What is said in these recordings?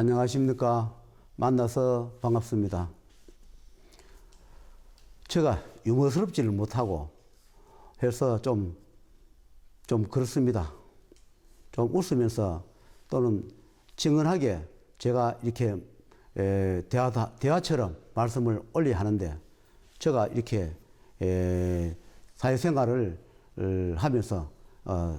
안녕하십니까. 만나서 반갑습니다. 제가 유머스럽지를 못하고 해서 좀, 좀 그렇습니다. 좀 웃으면서 또는 증언하게 제가 이렇게 에, 대화, 대화처럼 말씀을 올려야 하는데 제가 이렇게 에, 사회생활을 을 하면서 어,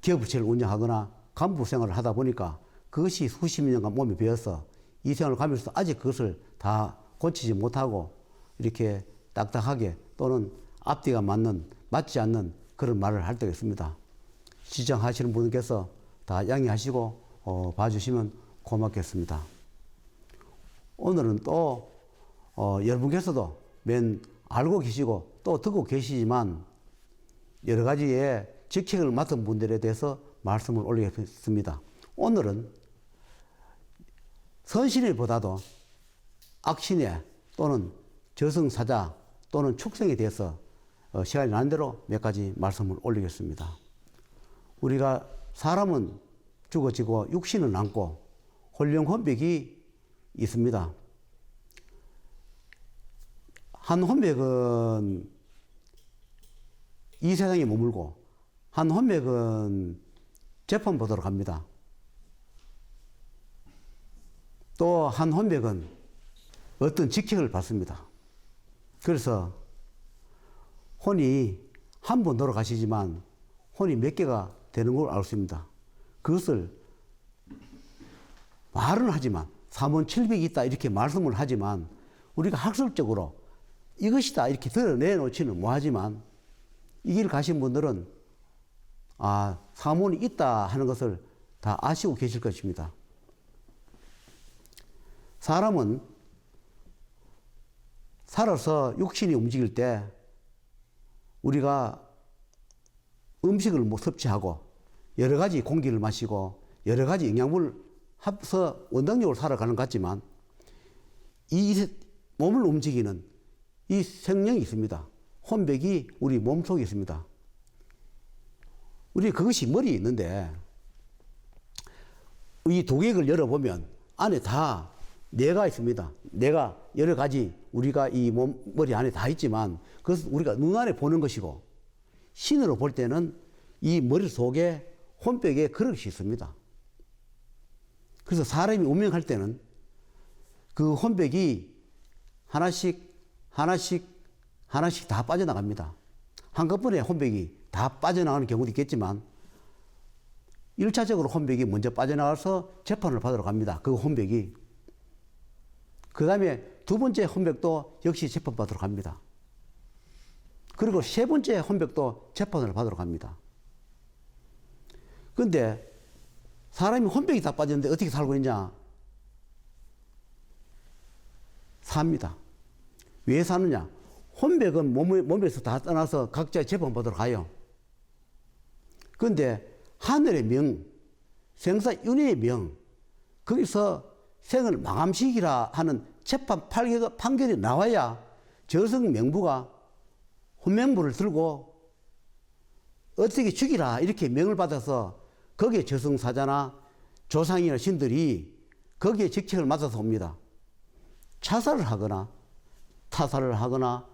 기업체를 운영하거나 간부 생활을 하다 보니까 그것이 수십 년간 몸에 배어서 이 생활을 가면서 아직 그것을 다 고치지 못하고 이렇게 딱딱하게 또는 앞뒤가 맞는 맞지 않는 그런 말을 할 때가 있습니다. 시청하시는 분께서 다 양해하시고 어, 봐주시면 고맙겠습니다. 오늘은 또 어, 여러분께서도 맨 알고 계시고 또 듣고 계시지만 여러 가지의 직책을 맡은 분들에 대해서 말씀을 올리겠습니다. 오늘은 선신일보다도 악신의 또는 저승사자 또는 축생에 대해서 어, 시간이 나는 대로 몇 가지 말씀을 올리겠습니다. 우리가 사람은 죽어지고 육신은 남고 혼령 혼백이 있습니다. 한 혼백은 이 세상에 머물고 한 혼백은 재판 보도록 갑니다. 또 한 혼백은 어떤 직책을 받습니다. 그래서 혼이 한 번 돌아가시지만 혼이 몇 개가 되는 걸 알 수 있습니다. 그것을 말은 하지만 3원 700이 있다 이렇게 말씀을 하지만 우리가 학술적으로 이것이다 이렇게 드러내놓지는 뭐하지만 이 길 가신 분들은 아 사문이 있다 하는 것을 다 아시고 계실 것입니다. 사람은 살아서 육신이 움직일 때 우리가 음식을 뭐 섭취하고 여러 가지 공기를 마시고 여러 가지 영양분을 합서 원동력으로 살아가는 것 같지만 이 몸을 움직이는 이 생명이 있습니다. 혼백이 우리 몸 속에 있습니다. 우리 그것이 머리에 있는데 이 도객을 열어보면 안에 다 뇌가 있습니다. 뇌가 여러 가지 우리가 이 몸, 머리 안에 다 있지만 그것은 우리가 눈 안에 보는 것이고 신으로 볼 때는 이 머리 속에 혼백에 그릇이 있습니다. 그래서 사람이 운명할 때는 그 혼백이 하나씩 하나씩 하나씩 다 빠져나갑니다. 한꺼번에 혼백이 다 빠져나가는 경우도 있겠지만 1차적으로 혼백이 먼저 빠져나가서 재판을 받으러 갑니다. 그 혼백이. 그 다음에 두 번째 혼백도 역시 재판받으러 갑니다. 그리고 세 번째 혼백도 재판을 받으러 갑니다. 근데 사람이 혼백이 다 빠졌는데 어떻게 살고 있냐? 삽니다. 왜 사느냐? 혼백은 몸, 몸에서 다 떠나서 각자 재판받으러 가요. 근데 하늘의 명, 생사 윤회의 명, 거기서 생을 마감시키라 하는 재판 판결이 나와야 저승 명부가 혼명부를 들고 어떻게 죽이라 이렇게 명을 받아서 거기에 저승사자나 조상이나 신들이 거기에 직책을 맡아서 옵니다. 자살을 하거나 타살을 하거나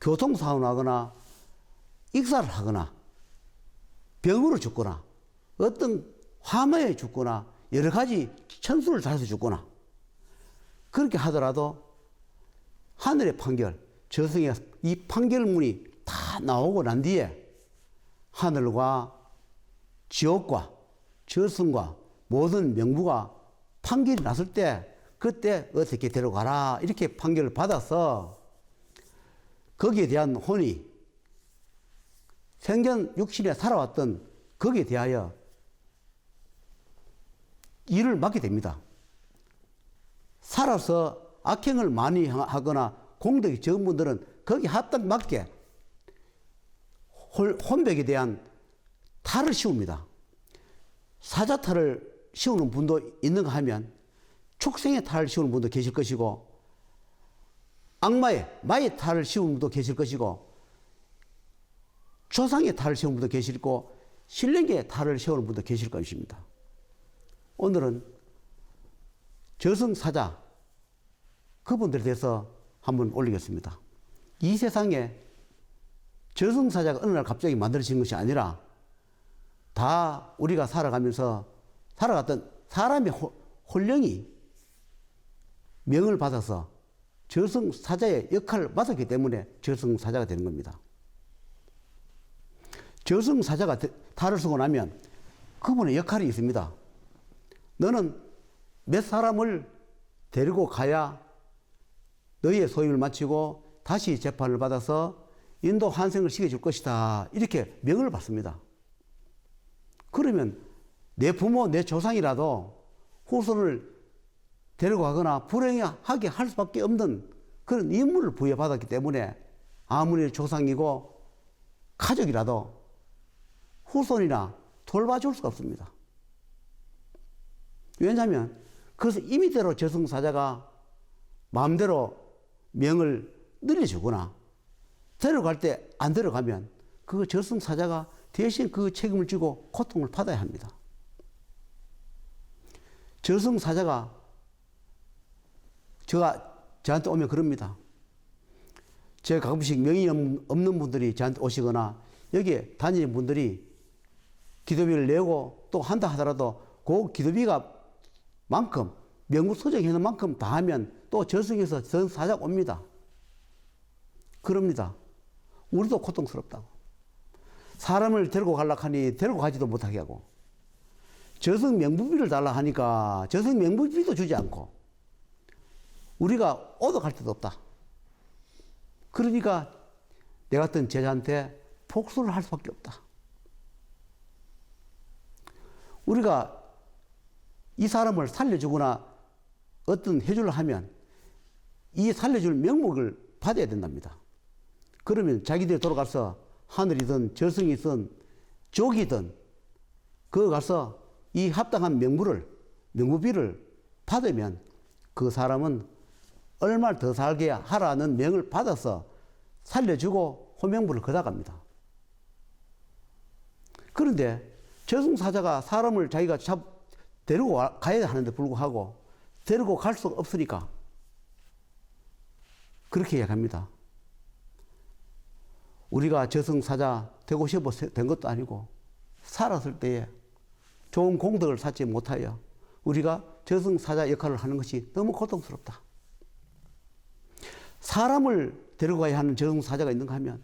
교통사고를 하거나 익사를 하거나 병으로 죽거나 어떤 화마에 죽거나 여러 가지 천수를 달아서 죽거나 그렇게 하더라도 하늘의 판결, 저승의 이 판결문이 다 나오고 난 뒤에 하늘과 지옥과 저승과 모든 명부가 판결이 났을 때 그때 어떻게 데려가라 이렇게 판결을 받아서 거기에 대한 혼이 생전 육신에 살아왔던 거기에 대하여 일을 맡게 됩니다. 살아서 악행을 많이 하거나 공덕이 적은 분들은 거기 합당 맞게 혼백에 대한 탈을 씌웁니다. 사자탈을 씌우는 분도 있는가 하면 축생의 탈을 씌우는 분도 계실 것이고 악마의 마의 탈을 씌우는 분도 계실 것이고 조상의 탈을 씌우는 분도 계시고 신령의 탈을 씌우는 분도 계실 것입니다. 오늘은 저승사자 그분들에 대해서 한번 올리겠습니다. 이 세상에 저승사자가 어느 날 갑자기 만들어진 것이 아니라 다 우리가 살아가면서 살아갔던 사람의 호- 혼령이 명을 받아서 저승사자의 역할을 맡았기 때문에 저승사자가 되는 겁니다. 저승사자가 되- 탈을 쓰고 나면 그분의 역할이 있습니다. 너는 몇 사람을 데리고 가야 너희의 소임을 마치고 다시 재판을 받아서 인도 환생을 시켜줄 것이다. 이렇게 명을 받습니다. 그러면 내 부모, 내 조상이라도 후손을 데리고 가거나 불행하게 할 수밖에 없는 그런 임무를 부여받았기 때문에 아무리 조상이고 가족이라도 후손이나 돌봐줄 수가 없습니다. 왜냐하면 그래서 임의대로 저승사자가 마음대로 명을 늘려주거나 데려갈 때 안 데려가면 그 저승사자가 대신 그 책임을 지고 고통을 받아야 합니다. 저승사자가 제가 저한테 오면 그럽니다. 제가 가끔씩 명의 없는 분들이 저한테 오시거나 여기에 다니는 분들이 기도비를 내고 또 한다 하더라도 그 기도비가 만큼 명부 소정해 놓은 만큼 다 하면 또 저승에서 전사자 옵니다. 그럽니다. 우리도 고통스럽다고. 사람을 데리고 가려고 하니 데리고 가지도 못하게 하고 저승 명부비를 달라 하니까 저승 명부비도 주지 않고 우리가 오도 갈 데도 없다. 그러니까 내 같은 제자한테 복수를 할 수밖에 없다. 우리가 이 사람을 살려주거나 어떤 해주를 하면 이 살려줄 명목을 받아야 된답니다. 그러면 자기들이 돌아가서 하늘이든 저승이든 족이든 그 가서 이 합당한 명부를 명부비를 받으면 그 사람은 얼마를 더 살게 하라는 명을 받아서 살려주고 호명부를 걷어갑니다. 그런데 저승사자가 사람을 자기가 잡, 데리고 와- 가야 하는데 불구하고 데리고 갈 수가 없으니까 그렇게 이야기합니다. 우리가 저승사자 되고 싶어 된 것도 아니고 살았을 때에 좋은 공덕을 쌓지 못하여 우리가 저승사자 역할을 하는 것이 너무 고통스럽다. 사람을 데려가야 하는 저승사자가 있는가 하면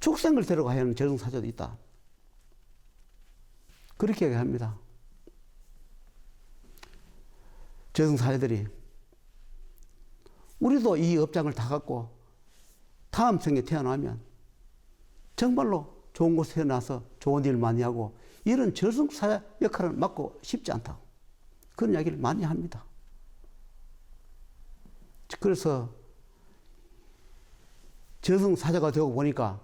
축생을 데려가야 하는 저승사자도 있다. 그렇게 얘기합니다. 저승사자들이 우리도 이 업장을 다 갖고 다음 생에 태어나면 정말로 좋은 곳에 태어나서 좋은 일 많이 하고 이런 저승사자 역할을 맡고 싶지 않다고 그런 이야기를 많이 합니다. 그래서 저승사자가 되고 보니까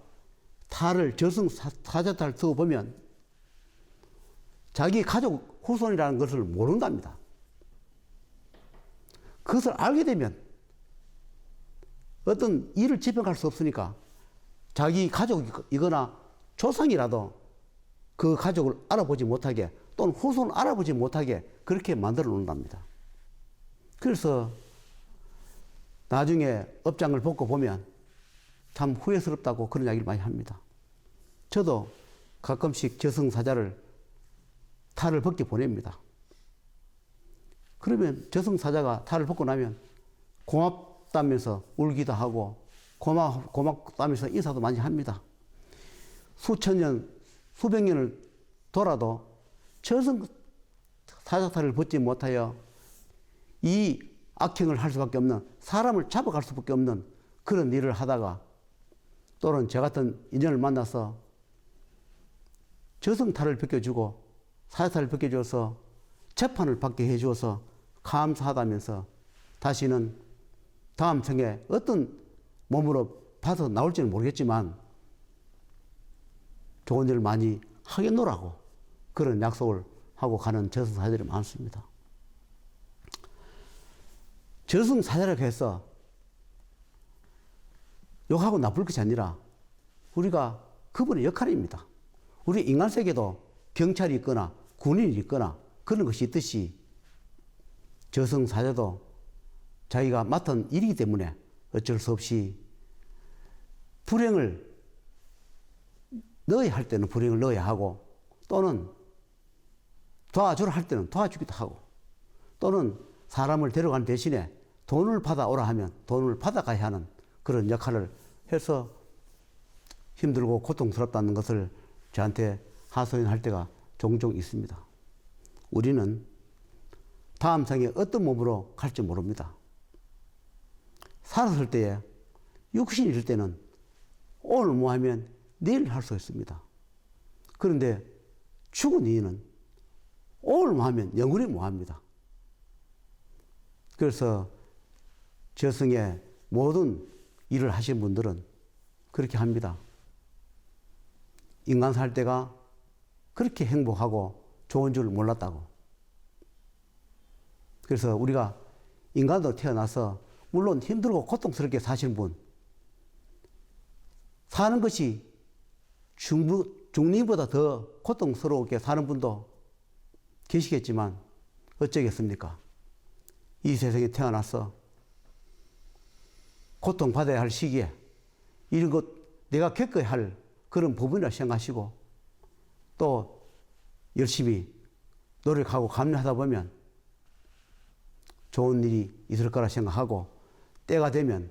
탈을 저승사자 탈을 쓰고 보면 자기 가족 후손이라는 것을 모른답니다. 그것을 알게 되면 어떤 일을 집행할 수 없으니까 자기 가족이거나 조상이라도 그 가족을 알아보지 못하게 또는 후손을 알아보지 못하게 그렇게 만들어 놓는답니다. 그래서 나중에 업장을 벗고 보면 참 후회스럽다고 그런 이야기를 많이 합니다. 저도 가끔씩 저승사자를 탈을 벗게 보냅니다. 그러면 저승사자가 탈을 벗고 나면 고맙다면서 울기도 하고 고마, 고맙다면서 인사도 많이 합니다. 수천 년, 수백 년을 돌아도 저승사자탈을 벗지 못하여 이 악행을 할 수밖에 없는 사람을 잡아갈 수밖에 없는 그런 일을 하다가 또는 저 같은 인연을 만나서 저승탈을 벗겨주고 사자탈을 벗겨줘서 재판을 받게 해주어서 감사하다면서 다시는 다음 생에 어떤 몸으로 받아 나올지는 모르겠지만 좋은 일을 많이 하겠노라고 그런 약속을 하고 가는 저승사자들이 많습니다. 저승사자라고 해서 욕하고 나쁠 것이 아니라 우리가 그분의 역할입니다. 우리 인간 세계도 경찰이 있거나 군인이 있거나 그런 것이 있듯이 저승사자도 자기가 맡은 일이기 때문에 어쩔 수 없이 불행을 넣어야 할 때는 불행을 넣어야 하고 또는 도와주라 할 때는 도와주기도 하고 또는 사람을 데려가는 대신에 돈을 받아오라 하면 돈을 받아가야 하는 그런 역할을 해서 힘들고 고통스럽다는 것을 저한테 하소연할 때가 종종 있습니다. 우리는 다음 생에 어떤 몸으로 갈지 모릅니다. 살았을 때에 있을 때는 오늘 뭐 하면 내일 할 수 있습니다. 그런데 죽은 이는 오늘 뭐 하면 영원히 뭐 합니다. 그래서 저승의 모든 일을 하신 분들은 그렇게 합니다. 인간 살 때가 그렇게 행복하고 좋은 줄 몰랐다고. 그래서 우리가 인간으로 태어나서 물론 힘들고 고통스럽게 사시는 분, 사는 것이 중부, 중리보다 더 고통스럽게 사는 분도 계시겠지만 어쩌겠습니까? 이 세상에 태어나서 고통받아야 할 시기에 이런 것 내가 겪어야 할 그런 부분이라 생각하시고 또 열심히 노력하고 감내하다 보면 좋은 일이 있을 거라 생각하고 때가 되면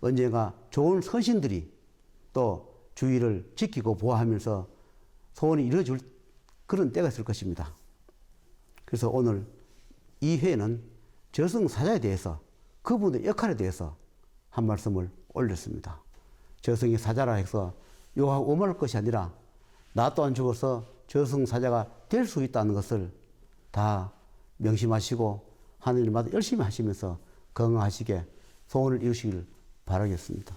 언젠가 좋은 선신들이 또 주위를 지키고 보호하면서 소원이 이루어질 그런 때가 있을 것입니다. 그래서 오늘 이 회는 저승사자에 대해서 그분의 역할에 대해서 한 말씀을 올렸습니다. 저승이 사자라 해서 욕하고 오만할 것이 아니라 나 또한 죽어서 저승사자가 될 수 있다는 것을 다 명심하시고 하늘마다 열심히 하시면서 건강하시게 소원을 이루시길 바라겠습니다.